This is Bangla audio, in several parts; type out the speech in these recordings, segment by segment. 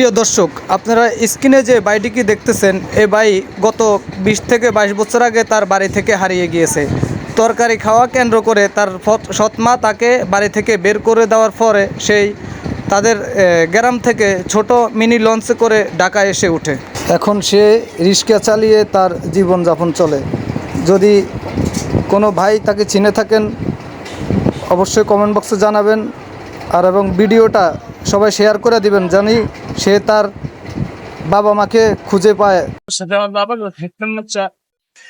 প্রিয় দর্শক আপনারা স্ক্রিনে যে বাড়িটিকে দেখতেছেন এই বাড়ি গত বিশ থেকে বাইশ বছর আগে তার বাড়ি থেকে হারিয়ে গিয়েছে। তরকারি খাওয়া কেন্দ্র করে তার সৎমা তাকে বাড়ি থেকে বের করে দেওয়ার পরে সেই তাদের এ, গ্রাম থেকে ছোট মিনি লঞ্চে করে ঢাকা এসে ওঠে এখন সে রিক্সা চালিয়ে তার জীবনযাপন চলে। যদি কোনো ভাই তাকে চিনে থাকেন অবশ্যই কমেন্ট বক্সে জানাবেন। আর এবং ভিডিওটা সবাই শেয়ার করে দিবেন জানি সে তার বাবা মাকে খুঁজে পায়। সাথে আমার বাবা থাকতেন না চা।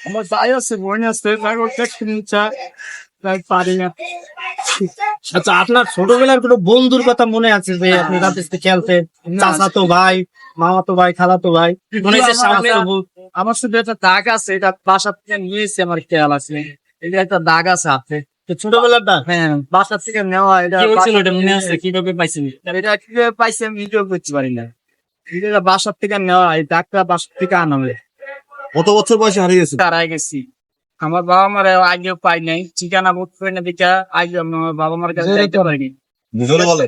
আমার ভাই আছে বোন আছে তাকে দেখতেন চা তাই পারি না আচ্ছা আপনার ছোটবেলার কোনো বন্ধুর কথা মনে আছে যে আপনি রাতে খেলতেন? চাচাতো ভাই মামাতো ভাই খালাতো ভাই মনে আমার শুধু একটা দাগ আছে এটা বাসা থেকে নিয়েছে আমার খেয়াল আছে। এটা একটা দাগ আছে হাতে। ছোটবেলার দা হ্যাঁ বাসা থেকে নেওয়া এটা কি হয়েছিল এটা মনে আছে? কীভাবে পাইছেন এটা? কীভাবে পাইছি আমি নিজেও করতে পারি না। এটা বাসার থেকে নেওয়া এই দাগটা বাসার থেকে আনা কত বছর বয়সে হারিয়ে গেছে? তারাই গেছি। আমার বাবা মার আগেও পাই নাই। ঠিকানা বুক করে না দিকা আগে আমার বাবা মার কাছে যাইতে পারিনি। বলে।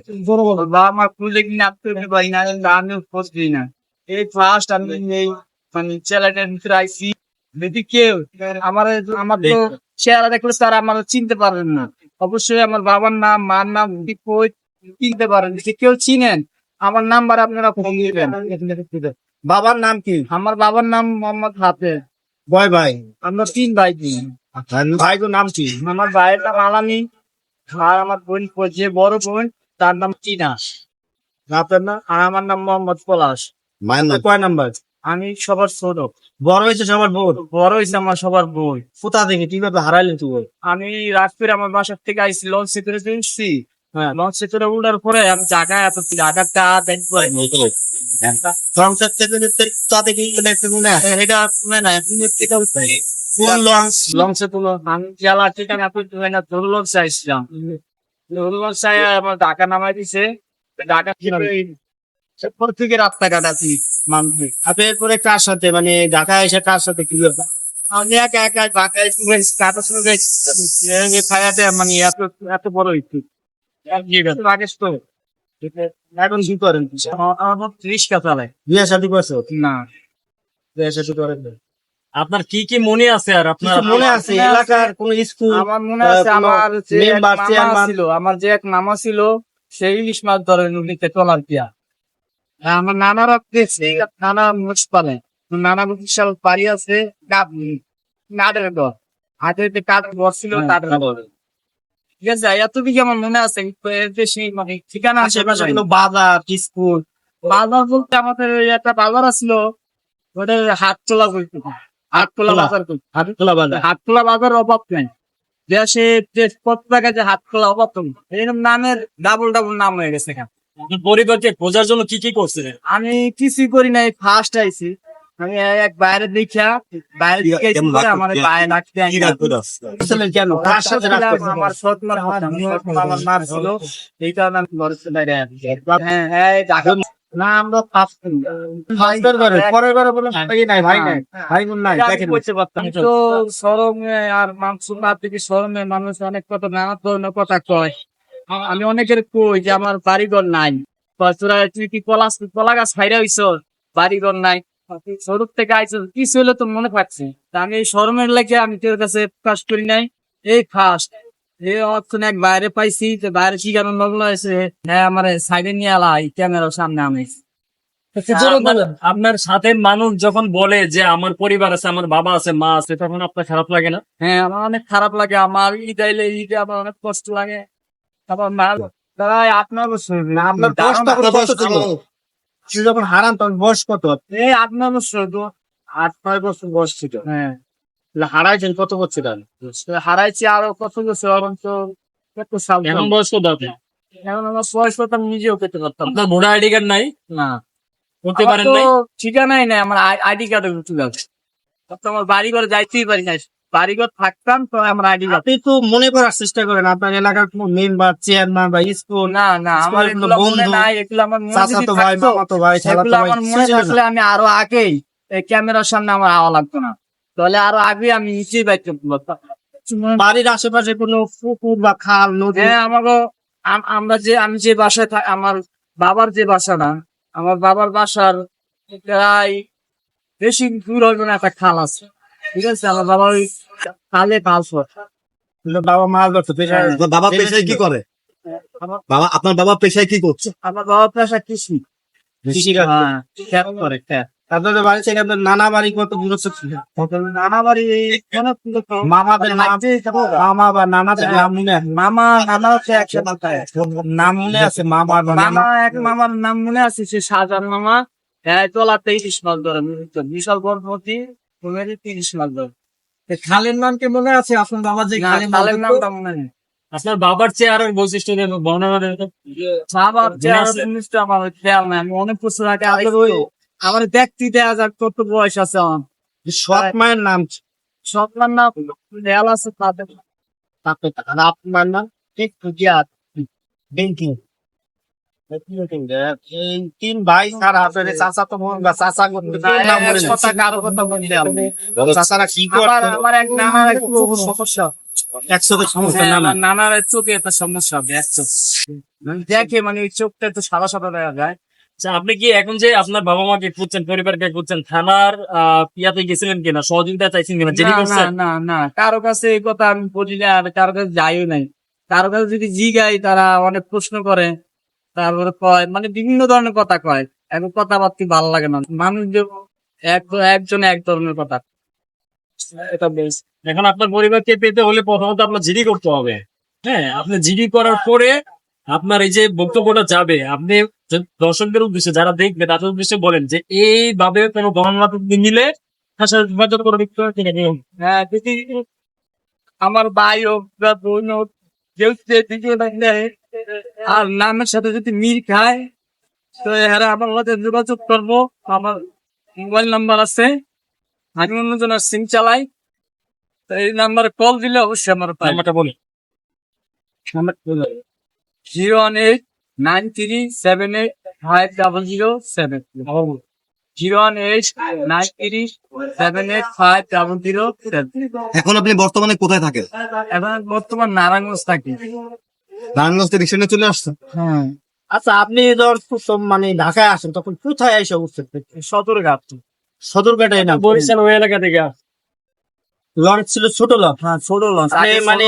বাবা মার খুঁজে কিনে আপনি পারি না আমিও খোঁজ দিই না। এই ফার্স্ট আমি এই মানে চ্যালেঞ্জের ভিতরে আইসি যদি কেউ আমার আমার তো চেহারা দেখলে তারা আমার চিনতে পারেন না। অবশ্যই আমার বাবার নাম মার নাম চিনতে পারেন। যদি কেউ চিনেন আমার নাম্বার আপনারা ফোন দিবেন। বাবার নাম কি? আমার বাবার নাম মোহাম্মদ হাফেজ। বয় ভাই আমরা তিন ভাই তিন ভাই গো নাম কি? আমার ভাইয়ের নাম আলামি। আর আমার বোন যে বড় বোন তার নাম টিনা। আপনার না আর আমার নাম মোহাম্মদ পলাশ। মায়ের নাম? কয় নাম্বার? আমি সবার ছোট। বড় হয়েছে সবার বোন। বড় হয়েছে আমার সবার বই কোথা থেকে? কীভাবে হারাইলেন তুই? আমি রাজপুর আমার বাসার থেকে আইসি লঞ্চে করে তুলছি হ্যাঁ লঞ্চে উঠার পরে আমি জায়গায় এত দেখব সংসার থেকে তা শুনে না লঞ্চ? না লঞ্চে লঞ্চে আইয়া আমার ঢাকা নামাই দিছে। ঢাকা পর থেকে রাস্তা কাটাছি মানুষ আপনি এরপরে কার সাথে? মানে ঢাকা এসে কার সাথে কি ব্যাপার? আমি একা একা ঢাকায় কাটার সঙ্গে গেছি খায়াতে মানে এত এত বড় হইছি রাকেশ তো এখন কি করেন? আমার রিক্সা চালায়। বিয়ে শাদী করছ? না। বিয়ে শাদী করেন না। আপনার কি কি মনে আছে আর আপনার মনে আছে? এলাকার কোন স্কুল আমার মনে আছে আমার যে মামা ছিল আমার যে এক মামা ছিল সেই ইলিশ মাছ ধরে নদীতে টলার দিয়া আর আমার নানারা দেখছে নানা মুছ পালে নানা বিশাল বাড়ি আছে ঘর হাতে কাঠ বসছিল তাদের ঘর। ঠিক আছে এত দিকে আমার মনে আছে সেই মানে ঠিকানা আশেপাশে কোনো বাজার স্কুল বাজার বলতে আমাদের একটা বাজার আছিল ওটা হাটতলা বলতো হাটতলা হাটতলা। বাজার। হাটখোলা বাজার বাজার অভাব নাই দেশে প্রত্যেক জায়গায় যে হাটখোলা অভাব। এরকম নামের ডাবল ডাবল নাম হয়ে গেছে এখানে। পরিবারকে খোঁজার জন্য কি কি করছিলেন আমি কিছুই করি নাই ফার্স্ট আইছি। আমি এক বাইরে দেখিয়া বাইরে আমার বাইরে ডাকতে আসলে কেন? আমার সৎ মার আমার মার ছিল। এই কারণে আমি বাইরে হ্যাঁ হ্যাঁ না আমরা পরের ঘরে। বললাম, ভাই নাই, ভাই নাই, ভাই নাই, দেখেন। তো সরমে আর না থেকে সরমে মানুষ অনেক কথা নানা ধরনের কথা কয়। আমি অনেকের কই যে আমার বাড়িঘর নাই। তোরা তুই কি কলা কলা গাছ ফাইরা হইছ? বাড়িঘর নাই। সরুর থেকে আইছ কিছু হলে তো মনে পাচ্ছে আমি এই শরমের লাগে আমি তোর কাছে প্রকাশ করি নাই। এই ফার্স্ট এই অক্ষণ এক বাইরে পাইছি যে বাইরে কি আছে হ্যাঁ আমার সাইডে নিয়ে আলা এই ক্যামেরার সামনে আমি। আপনার সাথে মানুষ যখন বলে যে আমার পরিবার আছে আমার বাবা আছে মা আছে তখন আপনার খারাপ লাগে না? হ্যাঁ আমার অনেক খারাপ লাগে। আমার ঈদ আইলে ঈদে আমার অনেক কষ্ট লাগে। আট বছর আপনার কত ছিল? আপনি যখন হারান তখন বয়স কত? এই আট নয় বছর তো আট নয় বছর বয়স ছিল। হ্যাঁ। হারাইছেন কত বছর? হারাইছি আরও কত বছর? এখন তো এখন বয়স কত আপনার? এখন আমার বয়স কত আমি নিজেও পেতে পারতাম। আপনার ভোটার আইডি কার্ড নাই? না। আমার পারেন ঠিকানাই নাই আমার আইডি কার্ড তুলে আছে তো আমার বাড়ি ঘরে যাইতেই পারি না বাড়ি ঘর থাকতাম তো আমার কার্ড আপনি তো মনে করার চেষ্টা করেন আপনার এলাকার কোন মেম্বার চেয়ারম্যান বা স্কুল না না আমার বন্ধু, নাই এগুলো আমার চাচাতো ভাই মামাতো ভাই আমার মনে থাকলে আমি আরও আগেই ক্যামেরার সামনে আমার আওয়া লাগতো না। তাহলে আরও আগে আমি নিচেই বাইক করতাম বাড়ির আশেপাশে কোনো পুকুর বা খাল নদী? হ্যাঁ আমাকে আমরা যে আমি যে বাসায় থাক আমার বাবার যে বাসা না আমার বাবার বাসার প্রায় বেশি দূর হবে না একটা খাল আছে। ঠিক আছে আমার বাবা ওই খালে কাজ বাবা মাছ ধরতো পেশায় বাবা পেশায় কি করে? বাবা আপনার বাবা পেশায় কি করছে? আমার বাবা পেশা কৃষি। কৃষি কাজ খ্যাত করে খ্যাত। তাদের বাড়ি থেকে আপনার নানা বাড়ি কত দূরত্ব ছিল নানা বাড়ি মামাদের মামা বা নানাদের নাম মনে মামা নানা হচ্ছে একসাথে নাম মনে আছে? মামা মামা এক মামার নাম মনে আছে? সে মামা। হ্যাঁ তোলা তেইশ মাস ধরে বিশাল গর্ভবতী। তিরিশ খালের নাম কি মনে আছে আপনার বাবা যে খালের নামটা মনে নেই আপনার বাবার চেহারার বৈশিষ্ট্য বর্ণনা দেন বাবার মনে? জিনিসটা আমার খেয়াল নাই আমি অনেক বছর আগে আপনার ওই আমার দেখতে যাক কত বয়স আছে আমার সৎ মায়ের নাম স্বপ্নার নাম দেয়াল আছে তাদের তাতে আর আপনার নাম একটু জ্ঞাত ব্যাংকিং তিন ভাই ছাড়া আপনার চাচা তো মনে বা চাচা করতে না, নাম নেই। কথা কারও কথা বলতে চাচারা কি করতো আমার এক নানার একটু সমস্যা। একসাথে সমস্যা হ্যাঁ, নানার চোখে একটা সমস্যা হবে এক চোখ দেখে মানে ওই চোখটা একটু সাদা সাদা দেখা যায়। আচ্ছা, আপনি কি এখন যে আপনার বাবা মাকে খুঁজছেন পরিবারকে খুঁজছেন থানার আহ, ইয়াতে গেছিলেন কিনা সহযোগিতা চাইছেন কিনা জেরি না, না না না কারও কাছে এই কথা আমি বলি না আর কারও কাছে যাইও নাই। কারও কাছে যদি জিগাই তারা অনেক প্রশ্ন করে। তারপরে কয় মানে বিভিন্ন ধরনের কথা কয়। এখন কথাবার্তি ভালো লাগে না। মানুষ যে এক একজন এক ধরনের কথা। এটা বেশ। এখন আপনার পরিবারকে পেতে হলে প্রথমত আপনার জিডি করতে হবে। হ্যাঁ আপনি জিডি করার পরে আপনার এই যে বক্তব্যটা যাবে আপনি দর্শকদের উদ্দেশ্যে যারা দেখবে তাদের উদ্দেশ্যে বলেন যে এইভাবে কোনো গণনা নিলে? হ্যাঁ আমার ভাই হোক বা বোন হোক কেউ যে দিকে নেয়। আর নামের সাথে যদি মিল খায় তো এরা আমার সাথে যোগাযোগ করব। আমার মোবাইল নাম্বার আছে। আমি অন্যজনের সিম চালাই। তো এই নাম্বারে কল দিলে অবশ্যই আমার নাম্বারটা বলি zero one eight nine three seven eight five double zero seven. Zero one eight nine three seven eight five double zero seven. এখন আপনি বর্তমানে কোথায় থাকেন? এখন বর্তমান নারায়ণগঞ্জ থাকি। নারায়ণগঞ্জ থেকে রিক্সা চলে আসছেন হ্যাঁ। আচ্ছা আপনি ধর মানে ঢাকায় আসেন তখন কোথায় এসে সদরঘাট। সদরঘাটায় না বরিশাল ওই এলাকা থেকে। লঞ্চ ছিল ছোট লঞ্চ। হ্যাঁ ছোট লঞ্চ। মানে।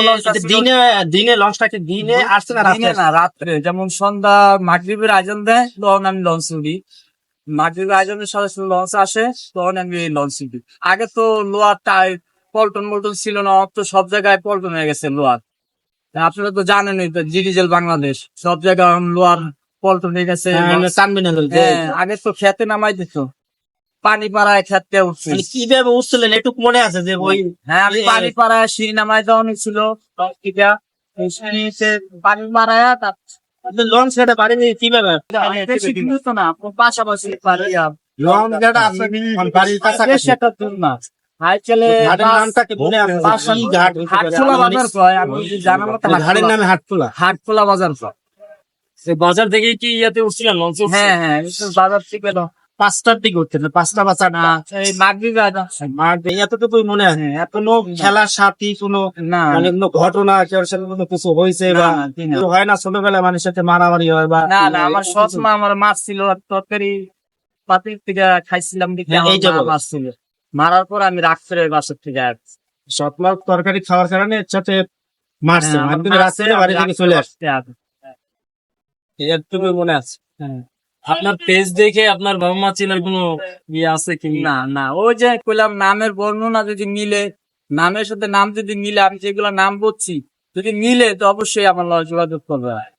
দিনে দিনে লঞ্চটাকে দিনে আসছে না দিনে না রাত্রে। যেমন সন্ধ্যা মাগরিবের আয়োজন দেয় তখন আমি লঞ্চ উড়ি মাগরিবের আয়োজনের সাথে সাথে লঞ্চ আসে তখন আমি লঞ্চ উঠি আগে তো লোয়ার টাই পল্টন মল্টন ছিল না অত সব জায়গায় পল্টন হয়ে গেছে লোয়ার আপনারা তো জানেনই তো ডিজিটাল বাংলাদেশ। সব জায়গায় লোয়ার পল্টন হয়ে গেছে। হ্যাঁ, আগে তো খেতে নামাই দিত। পানি পাড়ায় খেতে উঠছে। মানে কীভাবে উঠছিলেন এটুক মনে আছে যে ওই হ্যাঁ আমি পানি পাড়ায় সিঁড়ি নামাই দেওয়া ছিল টঙ্কিটা এই সিঁড়িতে পানি মারায়া তার লঞ্চ ঘাটে বাড়ি নিয়ে কীভাবে? পাশাপাশি লঞ্চ ঘাট বাড়ির বেশ মনে বাজার বাজার থেকে কি ইয়াতে উঠছিলেন? হ্যাঁ হ্যাঁ বাজার থেকে পাঁচটার দিকে উঠতেন পাঁচটা না। মনে আছে। হ্যাঁ, খেলার সাথী কোনো না। মানে কোনো ঘটনা কেউ সাথে কোনো কিছু হয়েছে বা হয় না ছোটবেলায় মানুষের সাথে মারামারি হয় বা না না আমার সৎ মা আমার মাছ ছিল আর তরকারি পাতির থেকে খাইছিলাম দেখে হ্যাঁ, আমার। মাছ ছিল। মারার পর আমি রাগ করে বাসার থেকে আসছি সৎমার তরকারি খাওয়ার কারণে এর সাথে মারছে হ্যাঁ, মারতে রাত্রে বাড়ি থেকে চলে আসছে। হবে। মনে আছে। আপনার পেজ দেখে আপনার বাবা মা চেনার কোনো ইয়ে আছে কি না না ওই যে কইলাম নামের বর্ণনা যদি মিলে নামের সাথে নাম যদি মিলে আমি যেগুলো নাম বলছি যদি মিলে তো অবশ্যই আমার যোগাযোগ করবে।